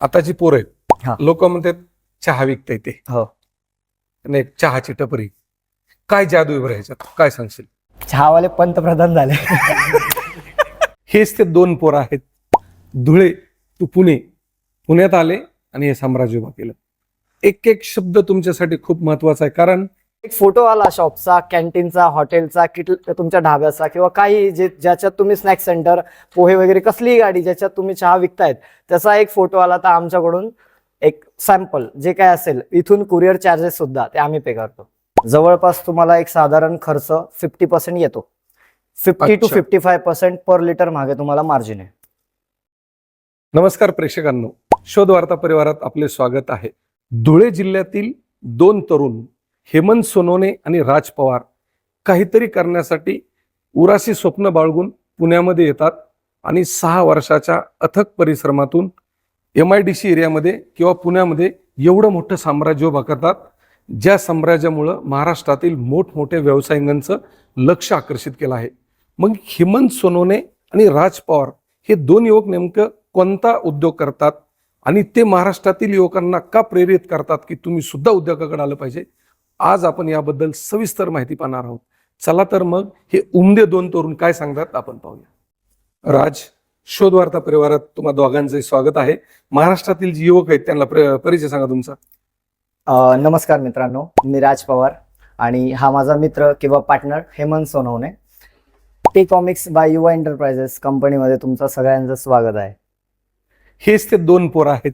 आताची पोरं हा. आहेत लोक म्हणतात चहा विकता येते हो. एक चहाची टपरी. काय जादू आहे बरं ह्याच्यात? काय सांगशील? चहावाले पंतप्रधान झाले. हेच ते दोन पोरं आहेत. धुळे तू पुणे. पुण्यात आले आणि हे साम्राज्य उभं केलं. एक एक शब्द तुमच्यासाठी खूप महत्त्वाचा आहे. कारण एक फोटो आला शॉपचा कॅन्टीनचा हॉटेलचा की तुमच्या ढाब्याचा किंवा काही जे ज्याच्यात तुम्ही स्नॅक सेंटर पोहे वगैरे कसलीही गाडी ज्याच्यात तुम्ही चहा विकतायत त्याचा एक फोटो आला तर आमच्याकडून एक सॅम्पल जे काय असेल इथून कुरिअर चार्जेस सुद्धा ते आम्ही पे करतो. जवळपास तुम्हाला एक साधारण खर्च फिफ्टी पर्सेंट येतो. Fifty two. Fifty five percent per litre मागे तुम्हाला मार्जिन आहे. नमस्कार प्रेक्षकांनो. शोध वार्ता परिवारात आपले स्वागत आहे. धुळे जिल्ह्यातील दोन तरुण हेमंत सोनवणे आणि राज पवार काहीतरी करण्यासाठी उराशी स्वप्न बाळगून पुण्यामध्ये येतात आणि सहा वर्षाच्या अथक परिश्रमातून एम आय डी सी एरियामध्ये किंवा पुण्यामध्ये एवढं मोठं साम्राज्य उभा करतात ज्या साम्राज्यामुळं महाराष्ट्रातील मोठमोठ्या व्यावसायिकांचं लक्ष आकर्षित केलं आहे. मग हेमंत सोनवणे आणि राज पवार हे दोन युवक नेमकं कोणता उद्योग करतात आणि ते महाराष्ट्रातील युवकांना का प्रेरित करतात की तुम्ही सुद्धा उद्योगाकडे आलं पाहिजे? आज आपण याबद्दल सविस्तर माहिती पाहणार आहोत. चला तर मग हे उमदे दोन तरुण काय सांगतात आपण पाहूया. राज शोध वार्ता परिवारात तुम्हा दोघांचे स्वागत आहे. महाराष्ट्रातील जे युवक आहेत त्यांना प्र- परिचय सांगा तुमचा. नमस्कार मित्रांनो मी राज पवार आणि हा माझा मित्र किंवा partner Hemant Sonawane. T comics by Yuva enterprises कंपनीमध्ये तुमचं सगळ्यांचं स्वागत आहे. हेच ते दोन पोरं आहेत.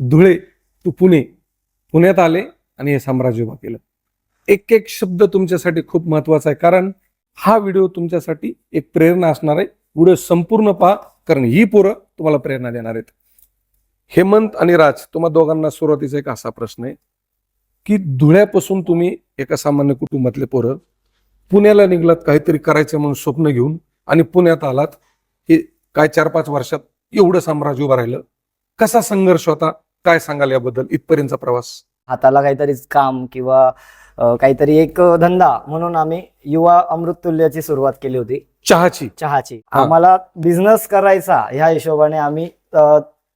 धुळे तू पुणे. पुण्यात आले आणि हे साम्राज्य उभं केलं. एक एक शब्द तुमच्यासाठी खूप महत्त्वाचा आहे. कारण हा व्हिडिओ तुमच्यासाठी एक प्रेरणा असणार आहे. व्हिडिओ संपूर्ण पहा. कारण ही पोरं तुम्हाला प्रेरणा देणार आहेत. हेमंत आणि राज तुम्हा दोघांना सुरुवातीचा एक असा प्रश्न आहे. की धुळ्यापासून तुम्ही एका सामान्य कुटुंबातले पोरं पुण्याला निघलात काहीतरी करायचं म्हणून स्वप्न घेऊन आणि पुण्यात आलात. हे काय चार पाच वर्षात एवढं साम्राज्य उभं राहिलं. कसा संघर्ष होता? काय सांगाल याबद्दल? इथपर्यंतचा प्रवास. हाताला काहीतरी काम किंवा काहीतरी एक धंदा म्हणून आम्ही युवा अमृत तुल्यची सुरुवात केली होती. चहाची. चहाची. आम्हाला बिझनेस करायचा ह्या हिशोबाने आम्ही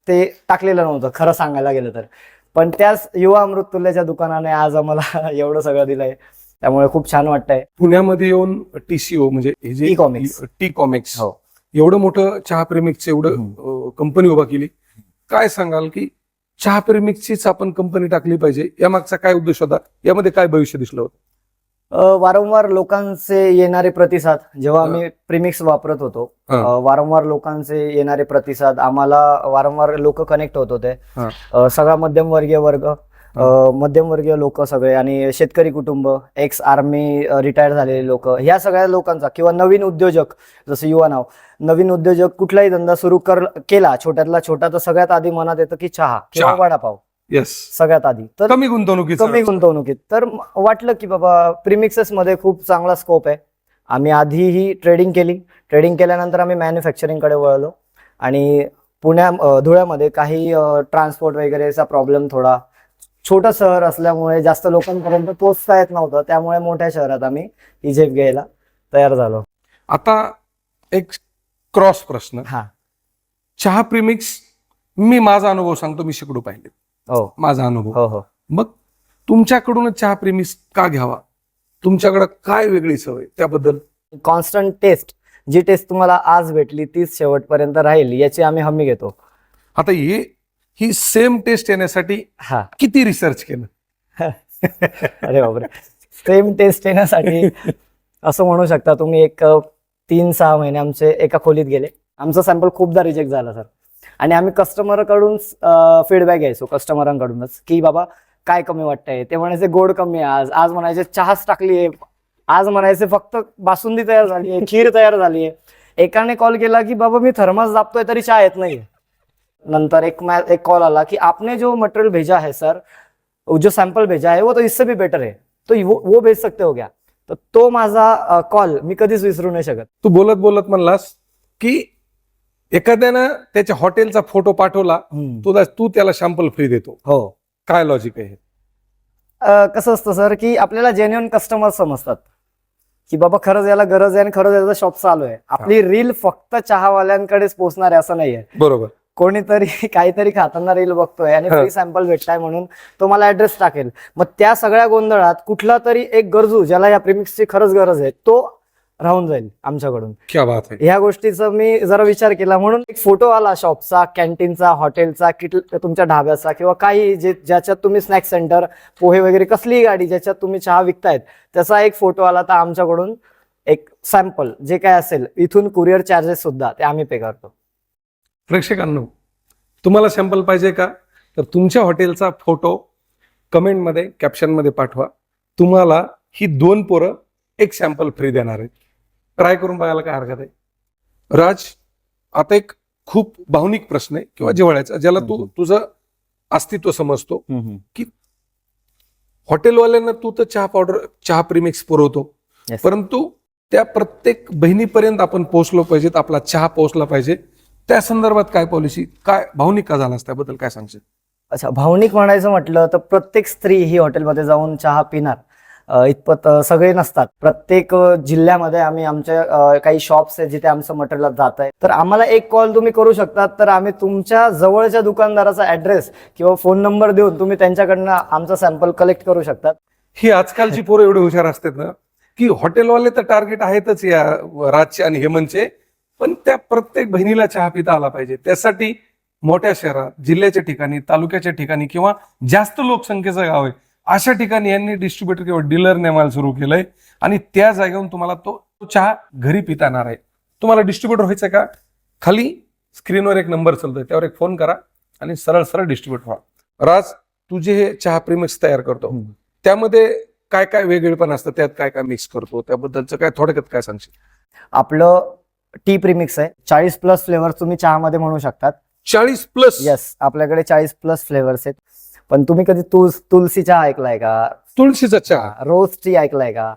ते टाकलेलं नव्हतं खरं सांगायला गेलं तर. पण त्याच युवा अमृत तुल्यच्या दुकानाने आज आम्हाला एवढं सगळं दिलंय. त्यामुळे खूप छान वाटतंय. पुण्यामध्ये येऊन टीसीओ म्हणजे जे T-Comics. टी कॉमिक्स एवढं मोठं चहा प्रेमिक्स एवढं कंपनी उभा केली. काय सांगाल की चहा प्रेमिक्सचीच आपण कंपनी टाकली पाहिजे. या मागचा काय उद्देश होता? यामध्ये काय भविष्य दिसलं होतं? वारंवार लोकांचे येणारे प्रतिसाद जेव्हा. आम्ही प्रीमिक्स वापरत होतो वारंवार लोकांचे येणारे प्रतिसाद आम्हाला वारंवार लोक कनेक्ट होत होते. हा. सगळा मध्यमवर्गीय वर्ग अ, मध्यमवर्गीय लोक सगळे आणि शेतकरी कुटुंब एक्स आर्मी रिटायर झालेले लोक ह्या सगळ्या लोकांचा किंवा नवीन उद्योजक जसं युवा नाव नवीन उद्योजक कुठलाही धंदा सुरू कर केला छोट्यातला छोटा तर सगळ्यात आधी मनात येतं की चहा किंवा. वडापाव. येस सगळ्यात आधी. तर कमी गुंतवणुकीचा. कमी गुंतवणुकीत. तर वाटलं की बाबा प्रीमिक्सेस मध्ये खूप चांगला स्कोप आहे. आम्ही आधीही ट्रेडिंग केली. ट्रेडिंग केल्यानंतर आम्ही मॅन्युफॅक्चरिंगकडे वळलो. आणि पुण्या धुळ्यामध्ये काही ट्रान्सपोर्ट वगैरेचा प्रॉब्लेम थोडा छोटं शहर असल्यामुळे जास्त लोकांपर्यंत पोहोचता येत नव्हतं. त्यामुळे मोठ्या शहरात आम्ही ही झेप घ्यायला तयार झालो. आता एक क्रॉस प्रश्न. हा. चहा प्रेमिक्स मी माझा अनुभव सांगतो मी शेकडो पाहिले. हो. माझा अनुभव. हो हो. मग तुमच्याकडूनच चहा प्रेमिक्स का घ्यावा? तुमच्याकडे काय वेगळी सवय त्याबद्दल? कॉन्स्टंट टेस्ट जी टेस्ट तुम्हाला आज भेटली तीच शेवटपर्यंत राहील याची आम्ही हमी घेतो. आता हे ही सेम टेस्ट येण्यासाठी हा. किती रिसर्च केलं? अरे बापरे. सेम टेस्ट येण्यासाठी असं म्हणू शकता तुम्ही एक तीन सहा महिने आमचे एका खोलीत गेले. आमचं सॅम्पल खूपदा रिजेक्ट झाला सर आणि आम्ही कस्टमरकडून फीडबॅक घ्यायचो कस्टमरांकडूनच की बाबा काय कमी वाटतंय? ते म्हणायचे गोड कमी आहे आज. आज म्हणायचे चहाच टाकली आहे आज म्हणायचे फक्त बासुंदी तयार झाली आहे खीर तयार झाली आहे एकाने कॉल केला की बाबा मी थर्मस दाबतोय तरी चहा येत नाहीये. नंतर एक मै- एक कॉल आला की आपने जो मटेरियल भेजा है सर जो सैंपल भेजा है वो तो इससे भी बेटर है. तो वो वो भेज सकते हो क्या? तर तो माझा कॉल मी कधीच विसरू नाही शकत. तू बोलत बोलत म्हणलास की एखाद्यानं त्याच्या हॉटेलचा फोटो पाठवला तुला तू त्याला शॅम्पल फ्री देतो. हो. काय लॉजिक आहे कसं असतं सर की आपल्याला जेन्युअन कस्टमर समजतात. की बाबा खरंच याला गरज आहे आणि खरंच याचा शॉप चालू आहे. आपली रील फक्त चहावाल्यांकडेच पोहोचणार आहे असं नाहीये. बरोबर. कोणीतरी काहीतरी खाताना रील बघतोय आणि. फ्री सॅम्पल भेटताय म्हणून तो मला ऍड्रेस टाकेल. मग त्या सगळ्या गोंधळात कुठला तरी एक गरजू ज्याला या प्रिमिक्सची खरंच गरज आहे तो राहून जाईल आमच्याकडून. क्या बात आहे. ह्या गोष्टीचा मी जरा विचार केला. म्हणून एक फोटो आला शॉपचा कॅन्टीनचा हॉटेलचा किट तुमच्या ढाब्याचा किंवा काही जे ज्याच्यात तुम्ही स्नॅक सेंटर पोहे वगैरे कसलीही गाडी ज्याच्यात तुम्ही चहा विकतायत त्याचा एक फोटो आला तर आमच्याकडून एक सॅम्पल जे काय असेल इथून कुरिअर चार्जेस सुद्धा ते आम्ही पे करतो. प्रेक्षकांनो तुम्हाला सॅम्पल पाहिजे का? तर तुमच्या हॉटेलचा फोटो कमेंटमध्ये कॅप्शनमध्ये पाठवा. तुम्हाला ही दोन पोरं एक सॅम्पल फ्री देणार आहेत. ट्राय करून बघायला काय हरकत आहे. राज आता एक खूप भावनिक प्रश्न आहे किंवा जिव्हाळ्याचा ज्याला तू. तुझं अस्तित्व समजतो. हॉटेलवाल्यांना तू तर चहा पावडर चहा प्रीमिक्स पुरवतो. परंतु त्या प्रत्येक बहिणीपर्यंत आपण पोहोचलो पाहिजेत आपला चहा पोहोचला पाहिजे. त्या संदर्भात काय पॉलिसी काय भावनिक का झाला त्याबद्दल काय सांगशील? अच्छा भावनिक म्हणायचं म्हटलं तर प्रत्येक स्त्री ही हॉटेलमध्ये जाऊन चहा पिणार. इतपत सगळे नसतात. प्रत्येक जिल्ह्यामध्ये आम्ही आमच्या काही शॉप्स आहेत जिथे आमचं मटेरियल जात आहे. तर आम्हाला एक कॉल तुम्ही करू शकतात तर आम्ही तुमच्या जवळच्या दुकानदाराचा ऍड्रेस किंवा फोन नंबर देऊन तुम्ही त्यांच्याकडनं आमचा सॅम्पल कलेक्ट करू शकतात. ही आजकालची पोरं एवढे हुशार असतात ना की हॉटेलवाले तर टार्गेट आहेतच या राजचे आणि हेमंतचे. पण त्या प्रत्येक बहिणीला चहा पिता आला पाहिजे. त्यासाठी मोठ्या शहरात जिल्ह्याच्या ठिकाणी तालुक्याच्या ठिकाणी किंवा जास्त लोकसंख्येचं गाव आहे अशा ठिकाणी यांनी डिस्ट्रीब्युटर किंवा डीलर नेमायला सुरू केलंय. आणि त्या जागेवरून तुम्हाला तो चहा घरी पिता येणार आहे. तुम्हाला डिस्ट्रीब्युटर व्हायचं का? खाली स्क्रीनवर एक नंबर चालतोय त्यावर एक फोन करा आणि सरळ सरळ डिस्ट्रीब्युटर व्हा. राज तू जे हे चहा प्रीमिक्स तयार करतो. त्यामध्ये काय काय वेगळेपण असतं? त्यात काय काय मिक्स करतो? त्याबद्दलचं काय थोडक्यात काय सांगशील? आपलं टी प्रीमिक्स आहे. चाळीस प्लस फ्लेवर तुम्ही चहामध्ये म्हणू शकतात. चाळीस प्लस येस आपल्याकडे चाळीस प्लस फ्लेवर्स आहेत. पण तुम्ही कधी तुळस तुलसी चहा ऐकलाय का? तुळशीचा चहा. रोज टी ऐकलाय का?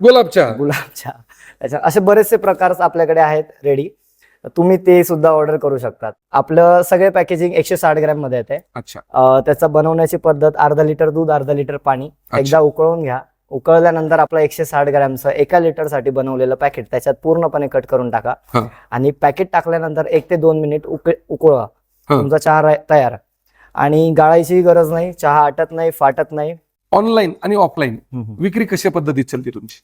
गुलाब चहा. गुलाब चहा. त्याच्या असे बरेचसे प्रकार आपल्याकडे आहेत रेडी तुम्ही ते सुद्धा ऑर्डर करू शकतात. आपलं सगळे पॅकेजिंग एकशे साठ ग्रॅममध्ये येते. अच्छा. त्याचा बनवण्याची पद्धत अर्धा लिटर दूध अर्धा लिटर पाणी. एकदा उकळून घ्या. उकळल्यानंतर आपलं एकशे साठ ग्रॅमचं एका लिटरसाठी बनवलेलं पॅकेट त्याच्यात पूर्णपणे कट करून टाका. हा. आणि पॅकेट टाकल्यानंतर एक ते दोन मिनिट उकळ उकळवा. हा. तुमचा चहा रा- तयार. आणि गाळायची गरज नाही चहा आटत नाही फाटत नाही. ऑनलाईन आणि ऑफलाईन विक्री कशा पद्धतीत चालते तुमची?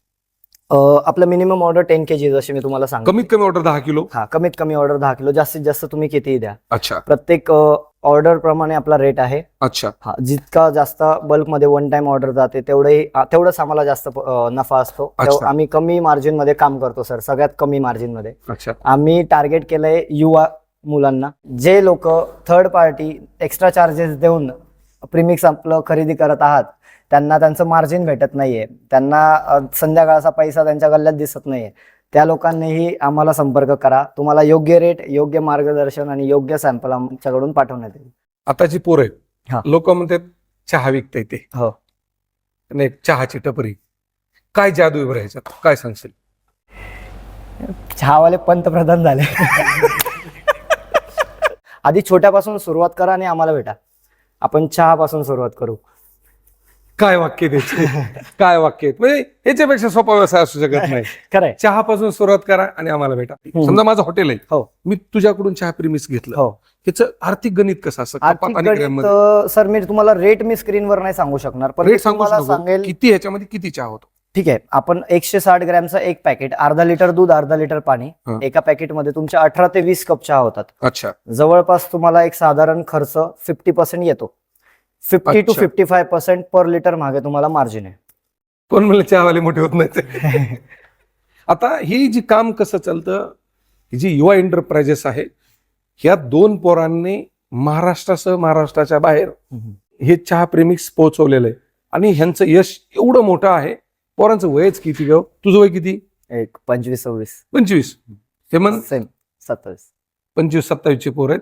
आपलं minimum order ten K G जशी मी तुम्हाला सांगतो कमीत कमी ऑर्डर दहा किलो? हा कमीत कमी ऑर्डर दहा किलो. जास्तीत जास्त तुम्ही कितीही द्या. अच्छा. प्रत्येक ऑर्डर प्रमाणे आपला रेट आहे. अच्छा. हा जितका जास्त बल्कमध्ये वन टाइम ऑर्डर जाते तेवढंही आ, तेवढंच आम्हाला जास्त नफा असतो. अच्छा. आम्ही कमी मार्जिनमध्ये काम करतो सर सगळ्यात कमी मार्जिनमध्ये. अच्छा. आम्ही टार्गेट केलंय युवा मुलांना. जे लोक थर्ड पार्टी एक्स्ट्रा चार्जेस देऊन प्रीमिक्स आपलं खरेदी करत आहात त्यांना त्यांचं मार्जिन भेटत नाहीये. त्यांना संध्याकाळचा पैसा त्यांच्या गल्ल्यात दिसत नाहीये. त्या लोकांनीही आम्हाला संपर्क करा. तुम्हाला योग्य रेट योग्य मार्गदर्शन आणि योग्य सॅम्पल आमच्याकडून पाठवण्यात येईल. आताची पोरं. आहेत लोक म्हणतात चहा विकता येते हो. नाही चहाची टपरी. काय जादू ह्याच्यात? काय सांगशील? चहावाले पंतप्रधान झाले. आधी छोट्यापासून सुरुवात करा आणि आम्हाला भेटा. आपण चहापासून सुरुवात करू. काय वाक्य त्याचे काय वाक्य? म्हणजे ह्याच्यापेक्षा सोपा व्यवसाय असू शकत नाही खरंय. चहापासून सुरुवात करा आणि आम्हाला भेटा. समजा माझं हॉटेल आहे. हो. मी तुझ्याकडून चहा प्रिमिस घेतलं. हो. त्याचं आर्थिक गणित कसं असं? आर्थिक कपात आणि ग्रॅममध्ये? गणित सर मी तुम्हाला रेट मी स्क्रीनवर नाही सांगू शकणार पण मी रेट सांगू तुम्हाला सांगेल किती ह्याच्यामध्ये किती चहा होतो? ठीक आहे. आपण एकशे साठ ग्रॅमचं एक पॅकेट अर्धा लिटर दूध अर्धा लिटर पाणी हा. एका पॅकेटमध्ये तुमच्या अठरा ते वीस कप चहा होतात. अच्छा. जवळपास तुम्हाला एक साधारण खर्च फिफ्टी पर्सेंट येतो. Fifty two. Fifty five percent per litre मागे तुम्हाला मार्जिन आहे. कोण म्हणलं चहावाले मोठे होत नाही आता ही जी काम कसं चालतं ही जी युवा एंटरप्राइजेस आहे ह्या दोन पोरांनी महाराष्ट्रासह महाराष्ट्राच्या बाहेर हे चहा प्रेमिक्स पोहोचवलेलं आहे. आणि ह्यांचं यश एवढं मोठं आहे पोरांचं वयच किती ग? तुझं वय किती? एक पंचवीस सव्वीस. पंचवीस. हेमंत सेम सत्तावीस. पंचवीस सत्तावीसचे पोर आहेत.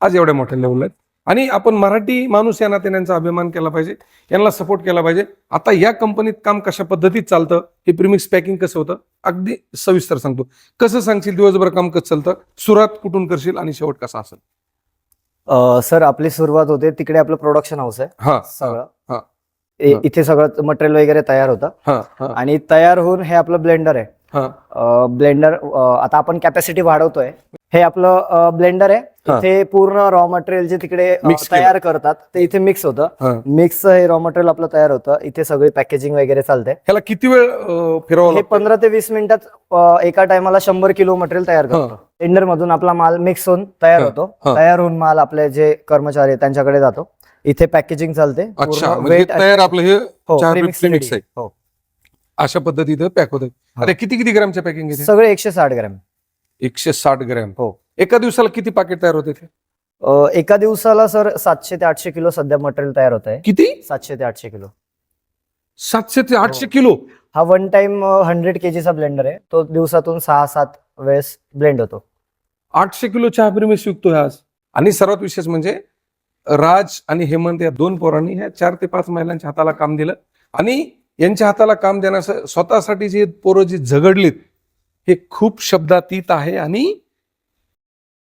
आज एवढ्या मोठ्या लेवल आहेत. आणि आपण मराठी माणूस या नात्याने अभिमान केला पाहिजे यांना सपोर्ट केला पाहिजे. आता या कंपनीत काम कशा पद्धतीत चालतं हे प्रिमिक्स पॅकिंग कसं होतं? अगदी सविस्तर सांगतो. कसं सांगशील दिवसभर काम कसं चालतं? सुरुवात कुठून करशील आणि शेवट कसा असेल? सर आपली सुरुवात होते तिकडे आपलं प्रोडक्शन हाऊस आहे. हा सगळं. इथे सगळं मटेरियल वगैरे तयार होतं. आणि तयार होऊन हे आपलं ब्लेंडर आहे. ब्लेंडर आता आपण कॅपॅसिटी वाढवतोय. हे आपलं ब्लेंडर आहे. इथे पूर्ण रॉ मटेरियल जे तिकडे. तयार करतात ते इथे मिक्स होतं. मिक्स हे रॉ मटेरियल आपलं तयार होतं इथे सगळी पॅकेजिंग वगैरे चालते ह्याला किती वेळ हे लागतं पंधरा ते वीस मिनिटात एका टायमाला शंभर किलो मटेरियल तयार. करतो टेंडर मधून आपला माल मिक्स होऊन तयार. होतो. तयार होऊन माल आपले जे कर्मचारी आहेत त्यांच्याकडे जातो इथे पॅकेजिंग चालते म्हणजे weight तयार आपलं हे हो. आहे. अशा पद्धतीनं पॅक होत किती किती ग्रॅमच्या पॅकिंग? सगळे एकशे साठ ग्रॅम एकशे साठ ग्रॅम. हो. एका दिवसाला किती पाकिट तयार होते ते? अ, एका दिवसाला सर सातशे ते आठशे किलो सध्या मटेरियल तयार होत आहे किती? सातशे ते आठशे किलो. सातशे ते आठशे हो. किलो हा वन टाइम हंड्रेड केजीचा ब्लेंडर आहे. तो दिवसातून सहा सात वेळेस ब्लेंड होतो. आठशे किलो चहा प्रेमिक्स विकतोय आज. आणि सर्वात विशेष म्हणजे राज आणि हेमंत या दोन पोरांनी ह्या चार ते पाच महिलांच्या हाताला काम दिलं. आणि यांच्या हाताला काम देण्यास स्वतःसाठी जे पोरं जी झगडलीत हे खूप शब्दातीत आहे आणि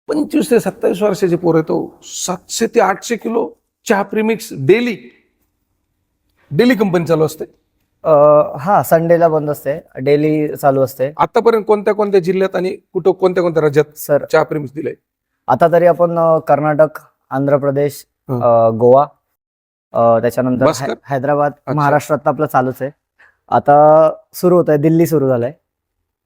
पंचवीस ते सत्तावीस वर्षाचे पोरं तो सातशे ते आठशे किलो चहा प्रेमिक्स डेली डेली कंपनी चालू असते अ, हा संडेला बंद असते डेली चालू असते आतापर्यंत कोणत्या कोणत्या जिल्ह्यात आणि कुठं कोणत्या कोणत्या राज्यात सर चहा प्रेमिक्स दिलंय आता तरी आपण अ, कर्नाटक आंध्र प्रदेश हं. अ, गोवा अ, त्याच्यानंतर बस कर. है- हैदराबाद अच्छा. महाराष्ट्रात तर आपलं चालूच आहे आता सुरू होत आहे दिल्ली सुरू झालंय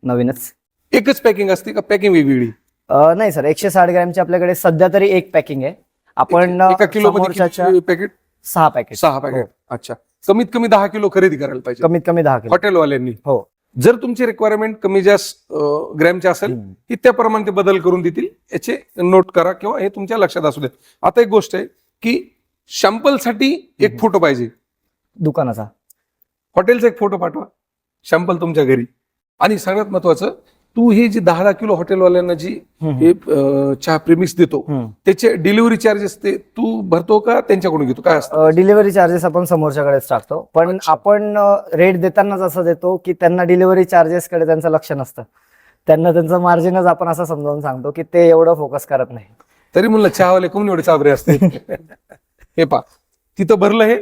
नवीनच. एकच पॅकिंग असते का? पॅकिंग वेगवेगळी? अ, नाही सर एकशे साठ ग्रॅमची आपल्याकडे सध्या तरी एक पॅकिंग आहे. आपण एका किलो समोरच्याच्या मध्ये पॅकेट सहा पॅकेट सहा पॅकेट अच्छा. कमीत कमी दहा किलो खरेदी करायला पाहिजे. कमीत कमी दहा किलो. हॉटेलवाल्यांनी. हो. जर तुमची रिक्वायरमेंट कमी जास्त अं, ग्रॅमची असेल हम्म. की त्याप्रमाणे ते बदल करून देतील याचे नोट करा किंवा हे तुमच्या लक्षात असू द्या आता एक गोष्ट आहे की साठी एक हम्म. फोटो पाहिजे. दुकानाचा. हॉटेलचा एक फोटो पाठवा. शॅम्पल तुमच्या घरी. आणि सगळ्यात महत्वाचं तू हे जी दहा दहा किलो हॉटेलवाल्यांना जी हे अं, चहा प्रेमिक्स देतो त्याचे डिलिव्हरी चार्जेस ते तू भरतो का त्यांच्याकडून घेतो? काय असतं? डिलिव्हरी चार्जेस आपण समोरच्याकडेच टाकतो. पण अच्छा. आपण रेट देतानाच असं देतो की त्यांना डिलिव्हरी चार्जेस कडे त्यांचं लक्ष नसतं. त्यांना त्यांचं मार्जिनच आपण असं समजावून सांगतो की ते एवढं फोकस करत नाही. तरी म्हणलं चहावाले कोण एवढे चाबरे असते हे पा तिथं भरलं हे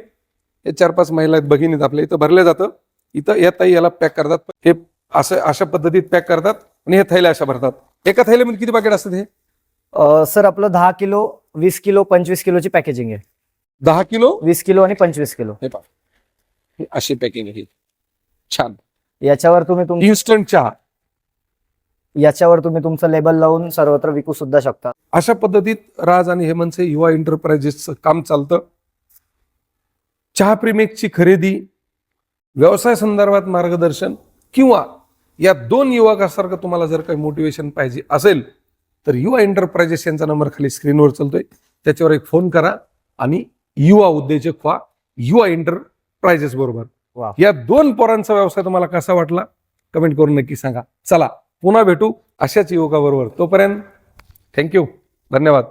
हे चार पाच महिला आहेत भगिनी आहेत आपल्या इथं भरलं जातं. इथं या ताई याला पॅक करतात. हे असं अशा पद्धतीत पॅक करतात आणि हे थैल्या अशा भरतात. एका थैल्यामध्ये किती पाकिट असतात हे? सर आपलं दहा किलो वीस किलो पंचवीस किलोची पॅकेजिंग आहे. दहा किलो? वीस किलो आणि पंचवीस किलो. हे पा हे अशी पॅकिंग आहे छान. याच्यावर तुम्ही तुम इन्स्टंट चहा. याच्यावर तुम्ही तुमचं लेबल लावून सर्वत्र विकू सुद्धा शकता. अशा पद्धतीत राज आणि हेमंतचे युवा एंटरप्राइजेसचं काम चालतं. चहा प्रेमिकची खरेदी व्यवसाय संदर्भात मार्गदर्शन किंवा या दोन युवकासारखं तुम्हाला जर काही मोटिवेशन पाहिजे असेल तर युवा एंटरप्राइजेस यांचा नंबर खाली स्क्रीनवर चालतोय. त्याच्यावर एक फोन करा आणि युवा उद्योजक व्हा युवा एंटरप्राइजेस बरोबर. या दोन पोरांचा व्यवसाय तुम्हाला कसा वाटला? कमेंट करून नक्की सांगा. चला पुन्हा भेटू अशाच युवकाबरोबर. तोपर्यंत थँक्यू धन्यवाद.